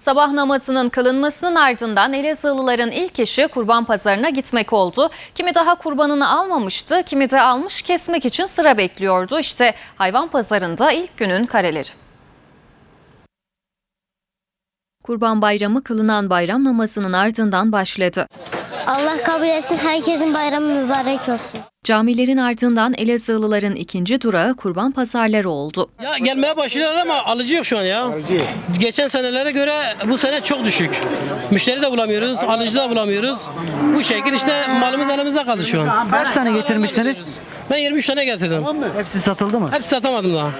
Sabah namazının kılınmasının ardından Elazığlıların ilk işi kurban pazarına gitmek oldu. Kimi daha kurbanını almamıştı, kimi de almış kesmek için sıra bekliyordu. İşte hayvan pazarında ilk günün kareleri. Kurban Bayramı kılınan bayram namazının ardından başladı. Allah kabul etsin. Herkesin bayramı mübarek olsun. Camilerin ardından Elazığlıların ikinci durağı kurban pazarları oldu. Ya gelmeye başlıyorlar ama alıcı yok şu an ya. Geçen senelere göre bu sene çok düşük. Müşteri de bulamıyoruz, alıcı da bulamıyoruz. Bu şekil işte malımız elimizde kaldı şu an. Kaç tane getirmiştiniz? Ben 23 tane getirdim. Hepsi satıldı mı? Hepsi satamadım daha.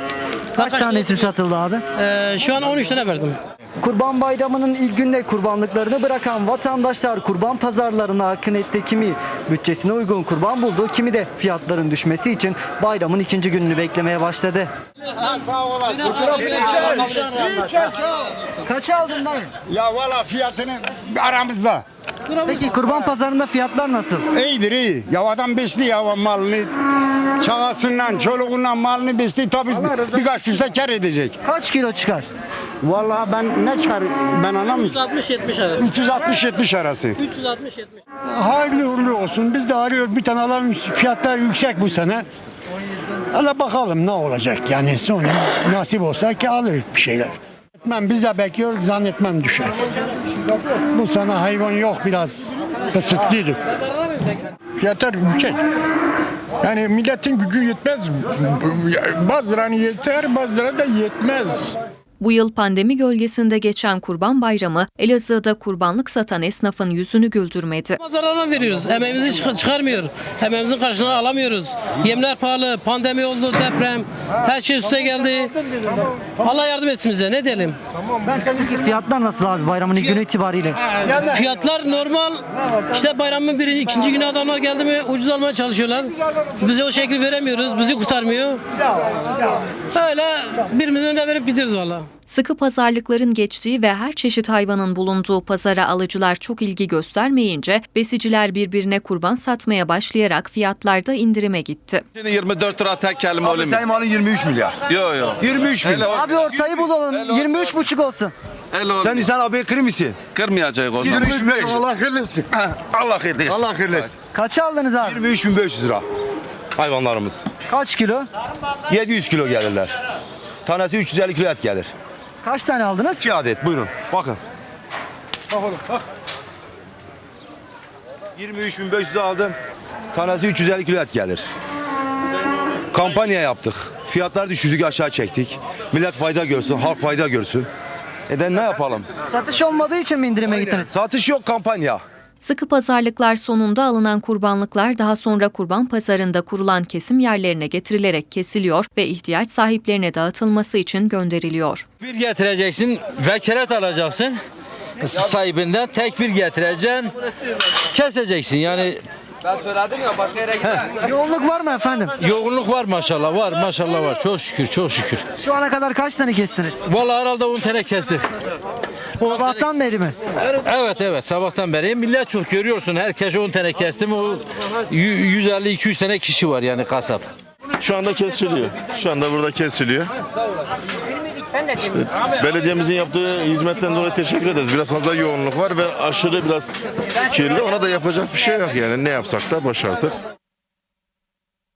Kaç tanesi satıldı abi? Ee, şu an 13 tane verdim. Kurban Bayramı'nın ilk günde kurbanlıklarını bırakan vatandaşlar kurban pazarlarına akın etti. Kimi bütçesine uygun kurban buldu, kimi de fiyatların düşmesi için bayramın ikinci gününü beklemeye başladı. Kaç aldın dayı? Ya valla fiyatını aramızda. Peki kurban pazarında fiyatlar nasıl? İyidir iyi. Ya adam besli ya malını. Çağasından, çoluğundan malını besli tabii birkaç yüzde kar edecek. Kaç kilo çıkar? Vallahi ben ne kar ben anlamıyorum. 360-70 arası. 360-70 arası. 360-70. Hayırlı uğurlu olsun. Biz de arıyoruz bir tane alalım. Fiyatlar yüksek bu sene. Hala bakalım ne olacak yani sonra nasip olsa ki alırız bir şeyler. Etmem biz de bekliyoruz zannetmem düşer. Bu sene hayvan yok biraz kısıtlıydı. Fiyatlar yüksek. Yani milletin gücü yetmez. Bazılarına yeter, bazılarına da yetmez. Bu yıl pandemi gölgesinde geçen Kurban Bayramı Elazığ'da kurbanlık satan esnafın yüzünü güldürmedi. Zararına veriyoruz. Emeğimizi çık- çıkarmıyor. Emeğimizin karşılığını alamıyoruz. Yemler pahalı, pandemi oldu, deprem. Her şey üste geldi. Allah yardım etsin bize. Ne diyelim? Fiyatlar nasıl abi bayramın ilk günü itibariyle? Fiyatlar normal. İşte bayramın birinci, ikinci günü adamlar geldi mi ucuz almaya çalışıyorlar. Bize o şekil veremiyoruz. Bizi kurtarmıyor. Öyle birimizin önüne verip gidiyoruz valla. Sıkı pazarlıkların geçtiği ve her çeşit hayvanın bulunduğu pazara alıcılar çok ilgi göstermeyince besiciler birbirine kurban satmaya başlayarak fiyatlarda indirime gitti. Şimdi 24 lira tek kelime Abi olayım. senin malın 23 milyar. Yok yok. 23 bin. Hele o- Abi ortayı bulalım. 23 buçuk olsun. hele o- Sen insan abi kır mısın? kırmayacak o zaman. 23 bin. Allah kırılsın. Allah hayırlı. Allah hayırlı etsin. Kaça aldınız abi? 23 bin 500 lira. Hayvanlarımız. Kaç kilo? 700 kilo gelirler. Tanesi 350 kilo et gelir. Kaç tane aldınız? 2 adet buyurun. Bakın. Bak oğlum bak. 23 bin 500 aldım. Tanesi 350 kilo et gelir. Kampanya yaptık. Fiyatları düşürdük aşağı çektik. Millet fayda görsün, halk fayda görsün. E de ne yapalım? Satış olmadığı için mi indirime gittiniz? Satış yok kampanya. Sıkı pazarlıklar sonunda alınan kurbanlıklar daha sonra kurban pazarında kurulan kesim yerlerine getirilerek kesiliyor ve ihtiyaç sahiplerine dağıtılması için gönderiliyor. Bir getireceksin, vekalet alacaksın sahibinden tek bir getireceksin, keseceksin. Yani Yoğunluk var mı efendim? yoğunluk var maşallah, var maşallah var. Çok şükür, çok şükür. Şu ana kadar kaç tane kestiniz? Vallahi herhalde 10 tane kestik. Sabahtan beri mi? Evet evet sabahtan beri millet çok görüyorsun herkes 10 tane kesti mi o 150-200 tane kişi var yani kasap. Şu anda kesiliyor. Şu anda burada kesiliyor. İşte belediyemizin yaptığı hizmetten dolayı teşekkür ederiz. Biraz fazla yoğunluk var ve aşırı biraz kirli. Ona da yapacak bir şey yok yani. Ne yapsak da boş artık.